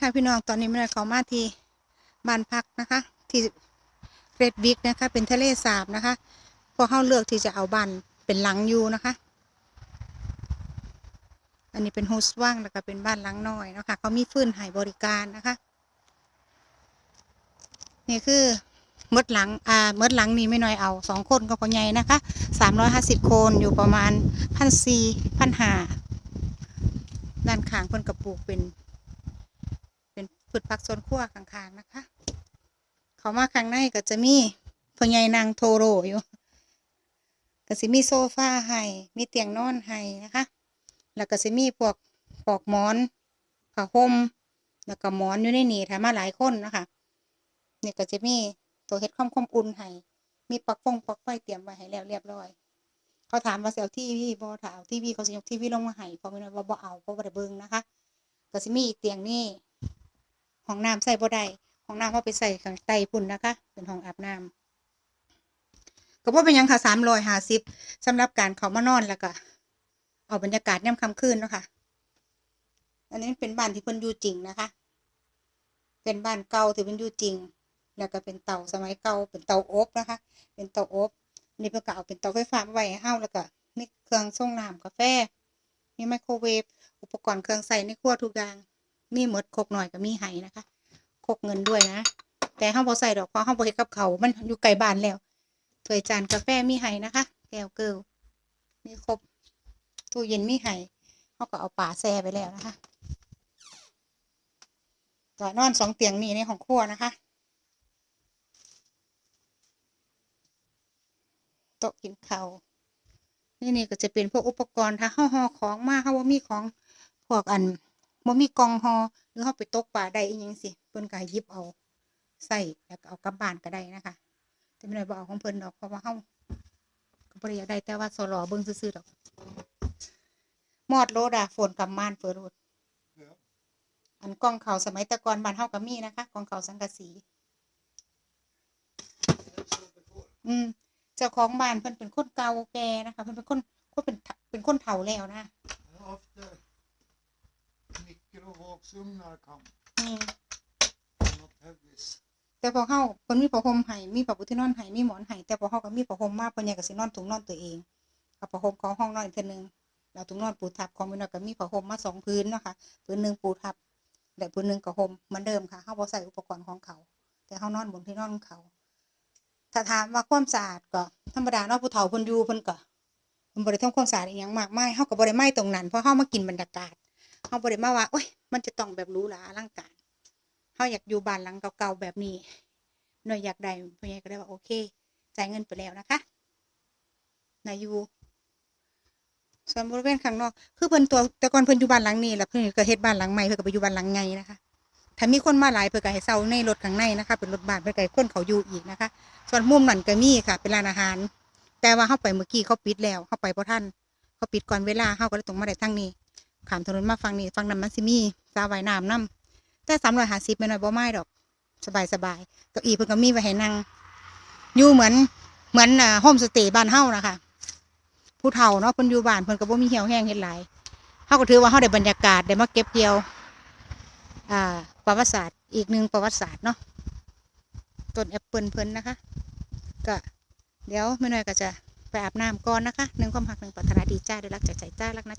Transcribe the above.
ค่ะพี่น้องตอนนี้ไม่ได้เขามาที่บ้านพักนะคะ ที่เรดวิกนะคะ เป็นทะเลสาบนะคะพวกเขาเลือกที่จะเอาบ้านเป็นหลังอยู่นะคะ อันนี้เป็นโฮสต์ว่างแล้วก็เป็นบ้านหลังน้อยนะคะเขามีฟื้นให้บริการนะคะ นี่คือมดหลังอ่ามดหลังนี่ไม่น้อยเอาสองคนก็พอใหญ่นะคะสามร้อยห้าสิบคนอยู่ประมาณพันสี่พันห้าด้านข้างเพิ่นกระปลูกเป็น พืชผักสวนครัวข้างๆนะคะ เขามาข้างในก็จะมีพ่อใหญ่นางโทโรอยู่ก็สิมีโซฟาให้มีเตียงนอนให้นะคะ แล้วก็สิมีพวกปลอกหมอนผ้าห่มแล้วก็หมอนอยู่ในนี่ถ้ามาหลายคนนะคะเนี่ยก็จะมีตัวเฮ็ดความความอุ่นให้มีปลั๊กฟงปลั๊กไฟเตรียมไว้ให้แล้วเรียบร้อย เขาถามว่าสิเอาทีวีบ่ถ้าเอาทีวีเขาสิยกทีวีลงมาให้เพราะว่าบ่บ่เอาเพราะบ่ได้เบิ่งนะคะก็สิมีอีกเตียงนี่ ห้องน้ำใส่บ่ได้ห้องน้ำเขาไปใส่ข้างใต้พุ่นนะคะ เป็นห้องอาบน้ำก็บ่เป็นยังค่ะสามร้อยห้าสิบสำหรับการเขามานอนแล้วก็เอาบรรยากาศย่ำค่ำคืนเนาะค่ะอันนี้เป็นบ้านที่เพิ่นอยู่จริงนะคะ เป็นบ้านเก่าที่เพิ่นอยู่จริง แล้วก็เป็นเตาสมัยเก่า เป็นเตาอบนะคะ เป็นเตาอบนี่เพิ่นก็เอาเป็นเตาไฟฟ้ามาไว้ให้เฮาแล้วก็มีเครื่องส่งน้ำกาแฟ มีไมโครเวฟ อุปกรณ์เครื่องใส่ในครัวทุกอย่าง มีหมดคกหน่อยก็มีให้นะคะคกเงินด้วยนะ แต่เฮาบ่ใส่ดอกเพราะเฮาบ่เฮ็ดกับเขามันอยู่ไกลบ้านแล้วถ้วยจานกาแฟมีให้นะคะแก้วเกิลมีครบตู้เย็นมีให้เขาก็เอาป่าแซ่ไปแล้วนะคะก็นอนสองเตียงนี่ในของครัวนะคะโต๊ะกินข้าวนี่นี่ก็จะเป็นพวกอุปกรณ์ถ้าเขาห่อของมาเขาว่ามีของพวกอัน ว่มีกองหอหรือเขาไปตกปลาได้อีกยังสิเพิ่นก็ให้หยิบเอาใส่แล้วก็เอากลับบ้านก็ได้นะคะ แต่ไม่ได้บอกเอาของเพิ่นดอกเพราะว่าเขาก็บ่ได้อยากได้แต่ว่าสลอเบิ่งซื่อๆดอกมอดโลดอะฝนกำมานเฟิร์โรดอันกองเขาสมัยตะกอนบ้านเฮาก็มีนะคะกองเขาสังกะสี อืมเจ้าของบ้านเพิ่นเป็นคนเก่าแก่นะคะเพิ่นเป็นคนคนเป็นเป็นคนเฒ่าแล้วนะ Efter mikrovågsugnar kom, อืม not heavis. แต่พอเฮาเพิ่นมีผ้าห่มให้มีผ้าปูที่นอนให้มีหมอนให้แต่พอเฮาก็มีผ้าห่มมาเพิ่นอยากก็สินอนถุงนอนตัวเองเอาผ้าห่มของห้องนอนอีกเทื่อนึงแล้วถุงนอนปูทับของพี่น้อยก็มีผ้าห่มมาสองพื้นเนาะค่ะพื้นหนึงปูทับและพื้นหนึงก็ห่มเหมือนเดิมค่ะเฮาบ่ใส่อุปกรณ์ของเขา แต่เฮานอนบนที่นอนของเขา ถ้าถามว่าความสะอาดก็ธรรมดาเนาะผู้เฒ่าเพิ่นอยู่เพิ่นก็เพิ่นบ่ได้ทำความสะอาดอีหยังมากมายเฮาก็บ่ได้ไหม้ตรงนั้นเพราะเฮามากินบรรยากาศเฮาบ่ได้มาว่าโอ๊ย มันจะต้องแบบรูหราอลังการเฮาอยากอยู่บ้านหลังเก่าๆแบบนี้หน่อยอยากได้พ่อใหญ่ก็ได้ว่าโอเคจ่ายเงินไปแล้วนะคะนายอยู่ส่วนบริเวณข้างนอก คือเพิ่นตัวแต่ก่อนเพิ่นอยู่บ้านหลังนี้แล้วเพิ่นก็เฮ็ดบ้านหลังใหม่เพิ่นก็ไปอยู่บ้านหลังไงนะคะถ้ามีคนมาหลายเพิ่นก็ให้เซาในรถข้างในนะคะ เป็นรถบ้านเพิ่นก็ให้คนเขาอยู่อีกนะคะ ส่วนมุมนั่นก็มีค่ะ เป็นร้านอาหาร แต่ว่าเฮาไปเมื่อกี้เขาปิดแล้วเฮาไปบ่ทันเขาปิดก่อนเวลาเฮาก็เลยต้องมาได้ทางนี้ ขามถนนมาฝั่งนี้ฝั่งนั้นมันสิมีสระว่ายน้ำนํแต่350แม่น้อยบ่ไม้ดอก สบายๆเก้าอี้เพิ่นก็มีไว้ให้นั่งอยู่เหมือนเหมือนอ่าโฮมสเตย์บ้านเฮานะคะผู้เฒ่าเนาะเพิ่นอยู่บ้านเพิ่นก็บ่มีเหี่ยวแห้งเฮ็ดหลายเฮาก็ถือว่าเฮาได้บรรยากาศได้มาเก็บเกี่ยว อ่า ประวัติศาสตร์ อีกหนึ่งประวัติศาสตร์เนาะต้นแอปเปิลเพิ่นนะคะ ก็เดี๋ยวแม่น้อยก็จะไปอาบน้ำก่อนนะคะหนึ่งความหักหนึ่งปรารถนาดีจ้าได้รักจากใจจ้ารักนะจุ